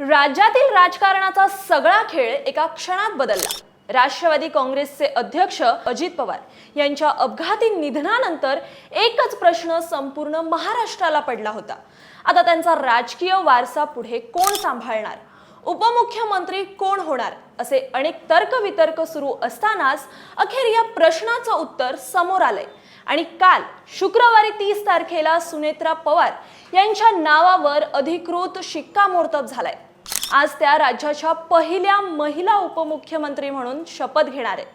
राज्यातील राजकारणाचा सगळा खेळ एका क्षणात बदलला. राष्ट्रवादी काँग्रेसचे अध्यक्ष अजित पवार यांच्या अपघाती निधनानंतर एकच प्रश्न संपूर्ण महाराष्ट्राला पडला होता. आता त्यांचा राजकीय वारसा पुढे कोण सांभाळणार? उपमुख्यमंत्री कोण होणार? असे अनेक तर्कवितर्क सुरू असतानाच अखेर या प्रश्नाचं उत्तर समोर आलंय. आणि काल शुक्रवारी तीस तारखेला सुनेत्रा पवार यांच्या नावावर अधिकृत शिक्कामोर्तब झालाय. आज त्या राज्याच्या पहिल्या महिला उपमुख्यमंत्री म्हणून शपथ घेणार आहेत.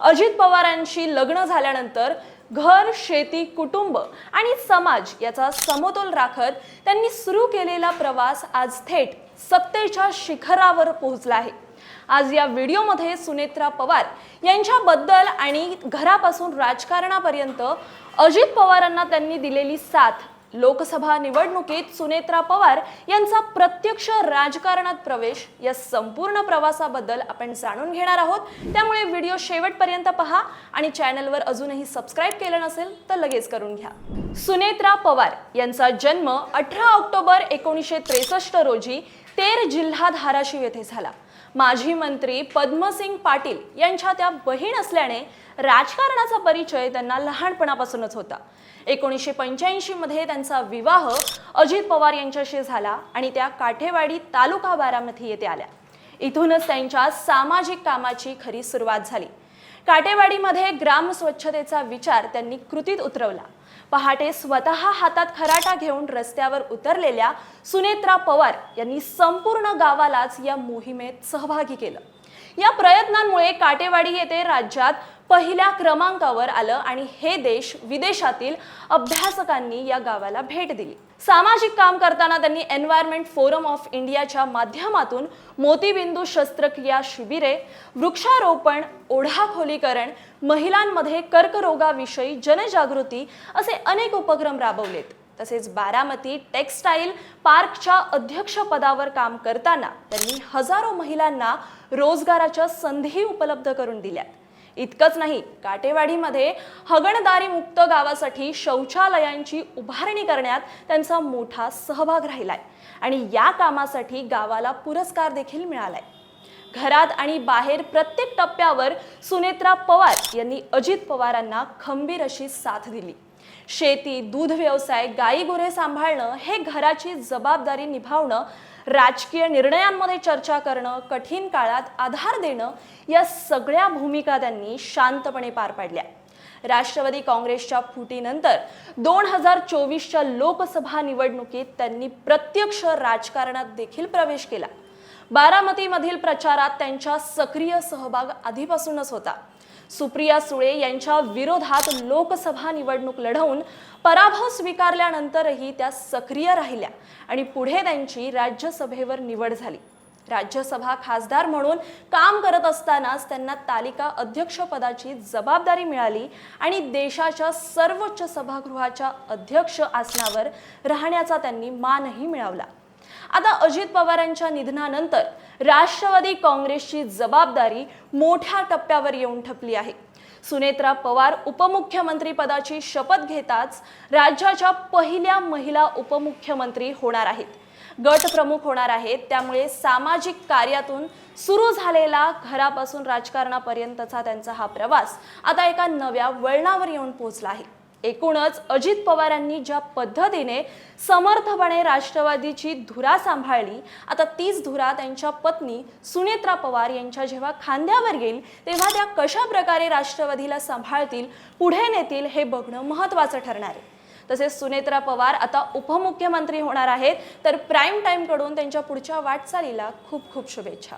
अजित पवारांशी लग्न झाल्यानंतर घर शेती कुटुंब आणि समाज याचा समतोल राखत त्यांनी सुरू केलेला प्रवास आज थेट सत्तेच्या शिखरावर पोहोचला आहे. आज या व्हिडिओमध्ये सुनेत्रा पवार यांच्याबद्दल आणि घरापासून राजकारणापर्यंत अजित पवारांना त्यांनी दिलेली साथ लोकसभा निवडणुकीत सुनेत्रा पवार यांचा प्रत्यक्ष राजकारणात प्रवेश या संपूर्ण प्रवासाबद्दल आपण जाणून घेणार आहोत. त्यामुळे व्हिडिओ शेवटपर्यंत पहा आणि चॅनलवर अजूनही सबस्क्राईब केलं नसेल तर लगेच करून घ्या. सुनेत्रा पवार यांचा जन्म अठरा ऑक्टोबर एकोणीसशे त्रेसष्ट रोजी तेर जिल्हा धाराशिव येथे झाला. माजी मंत्री पद्मसिंग पाटील यांच्या त्या बहीण असल्याने राजकारणाचा परिचय त्यांना लहानपणापासूनच होता. एकोणीसशे पंच्याऐंशी मध्ये त्यांचा विवाह अजित पवार यांच्याशी झाला आणि त्या काठेवाडी तालुका बारामती येथे आल्या. इथूनच त्यांच्या सामाजिक कामाची खरी सुरुवात झाली. काटेवाडीमध्ये ग्राम स्वच्छतेचा विचार त्यांनी कृतीत उतरवला. पहाटे स्वतः हातात खराटा घेऊन रस्त्यावर उतरलेल्या सुनेत्रा पवार यांनी संपूर्ण गावालाच या मोहिमेत सहभागी केलं. या प्रयत्नांमुळे काटेवाडी येथे राज्यात पहिल्या क्रमांकावर आलं आणि हे देश विदेशातील अभ्यासकांनी या गावाला भेट दिली. सामाजिक काम करताना त्यांनी एन्व्हायरमेंट फोरम ऑफ इंडियाच्या माध्यमातून मोतीबिंदू शस्त्रक्रिया शिबिरे वृक्षारोपण ओढाखोलीकरण महिलांमध्ये कर्करोगाविषयी जनजागृती असे अनेक उपक्रम राबवलेत. तसेच बारामती टेक्स्टाईल पार्कच्या अध्यक्षपदावर काम करताना त्यांनी हजारो महिलांना रोजगाराच्या संधी उपलब्ध करून दिल्यात. इतकंच नाही काटेवाडीमध्ये हगणदारी मुक्त गावासाठी शौचालयांची उभारणी करण्यात त्यांचा मोठा सहभाग राहिलाय आणि या कामासाठी गावाला पुरस्कार देखील मिळालाय. घरात आणि बाहेर प्रत्येक टप्प्यावर सुनेत्रा पवार यांनी अजित पवारांना खंबीर अशी साथ दिली. शेती दूध व्यवसाय गाई गुरे सांभाळणं हे घराची जबाबदारी निभावणं राजकीय निर्णयांमध्ये चर्चा करणं कठीण काळात आधार देणं या सगळ्या भूमिका त्यांनी शांतपणे पार पाडल्या. राष्ट्रवादी काँग्रेसच्या फुटीनंतर दोन हजार चोवीसच्या लोकसभा निवडणुकीत त्यांनी प्रत्यक्ष राजकारणात देखील प्रवेश केला. बारामतीमधील प्रचारात त्यांचा सक्रिय सहभाग आधीपासूनच होता. सुप्रिया सुळे यांच्या विरोधात लोकसभा निवडणूक लढवून पराभव स्वीकारल्यानंतरही त्या सक्रिय राहिल्या आणि पुढे त्यांची राज्यसभेवर निवड झाली. राज्यसभा खासदार म्हणून काम करत असतानाच त्यांना तालिका अध्यक्षपदाची जबाबदारी मिळाली आणि देशाच्या सर्वोच्च सभागृहाच्या अध्यक्ष आसनावर राहण्याचा त्यांनी मानही मिळवला. आता अजित पवारांच्या निधनानंतर राष्ट्रवादी काँग्रेसची जबाबदारी मोठ्या टप्प्यावर येऊन ठपली आहे. सुनेत्रा पवार उपमुख्यमंत्री पदाची शपथ घेताच राज्याच्या पहिल्या महिला उपमुख्यमंत्री होणार आहेत. गट प्रमुख होणार आहेत त्यामुळे सामाजिक कार्यातून सुरू झालेला घरापासून राजकारणापर्यंतचा त्यांचा हा प्रवास आता एका नव्या वळणावर येऊन पोहोचला आहे. एकूणच अजित पवारांनी ज्या पद्धतीने समर्थपणे राष्ट्रवादीची धुरा सांभाळली आता तीच धुरा त्यांच्या पत्नी सुनेत्रा पवार यांच्या जेव्हा खांद्यावर येईल तेव्हा त्या कशा प्रकारे राष्ट्रवादीला सांभाळतील पुढे नेतील हे बघणं महत्त्वाचं ठरणार आहे. तसेच सुनेत्रा पवार आता उपमुख्यमंत्री होणार आहेत तर प्राईम टाईमकडून त्यांच्या पुढच्या वाटचालीला खूप खूप शुभेच्छा.